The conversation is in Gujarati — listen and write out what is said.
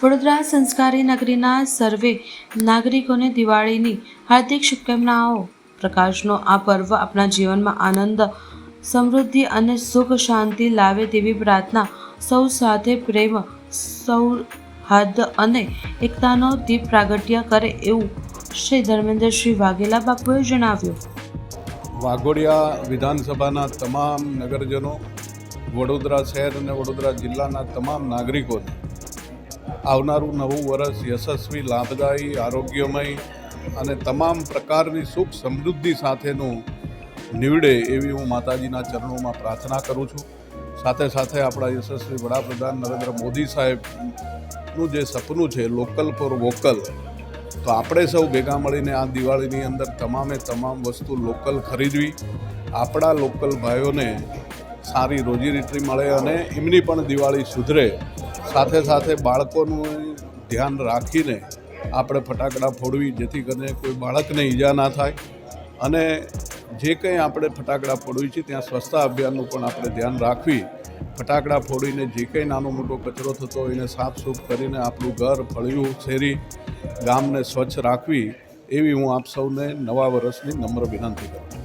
વડોદરા સંસ્કારી નગરીના સર્વે નાગરિકોને દિવાળીની હાર્દિક શુભકામનાઓ. પ્રકાશનો આ પર્વ આપણા જીવનમાં આનંદ, સમૃદ્ધિ અને સુખ શાંતિ લાવે તેવી પ્રાર્થના સૌ સાથે પ્રેમ, સૌહાર્દ અને એકતાનો દીપ પ્રાગટ્ય કરે એવું શ્રી ધર્મેન્દ્રશ્રી વાઘેલા બાપુએ જણાવ્યું. વાઘોડિયા વિધાનસભાના તમામ નગરજનો, વડોદરા શહેર અને વડોદરા જિલ્લાના તમામ નાગરિકોને આવનારું નવું વર્ષ યશસ્વી, લાભદાયી, આરોગ્યમય અને તમામ પ્રકારની સુખ સમૃદ્ધિ સાથેનું નીવડે એવી હું માતાજીના ચરણોમાં પ્રાર્થના કરું છું. સાથે સાથે આપણા યશસ્વી વડાપ્રધાન નરેન્દ્ર મોદી સાહેબનું જે સપનું છે લોકલ ફોર વોકલ તો આપણે સૌ ભેગા મળીને આ દિવાળીની અંદર તમામે તમામ વસ્તુ લોકલ ખરીદવી. આપણા લોકલ ભાઈઓને સારી રોજીરોટી મળે અને એમની પણ દિવાળી સુધરે સાથે સાથે બાળકોનું ધ્યાન રાખીને આપણે ફટાકડા ફોડવી, જેથી કરીને કોઈ બાળકને ઈજા ના થાય. અને જે કંઈ આપણે ફટાકડા ફોડવી છે, ત્યાં સ્વચ્છતા અભિયાનનું પણ આપણે ધ્યાન રાખવી. ફટાકડા ફોડીને જે કંઈ નાનો મોટો કચરો થતો હોય એને સાફસૂફ કરીને આપણું ઘર ફળિયું શેરી ગામને સ્વચ્છ રાખવી, એવી હું આપ સૌને નવા વર્ષની નમ્ર વિનંતી કરું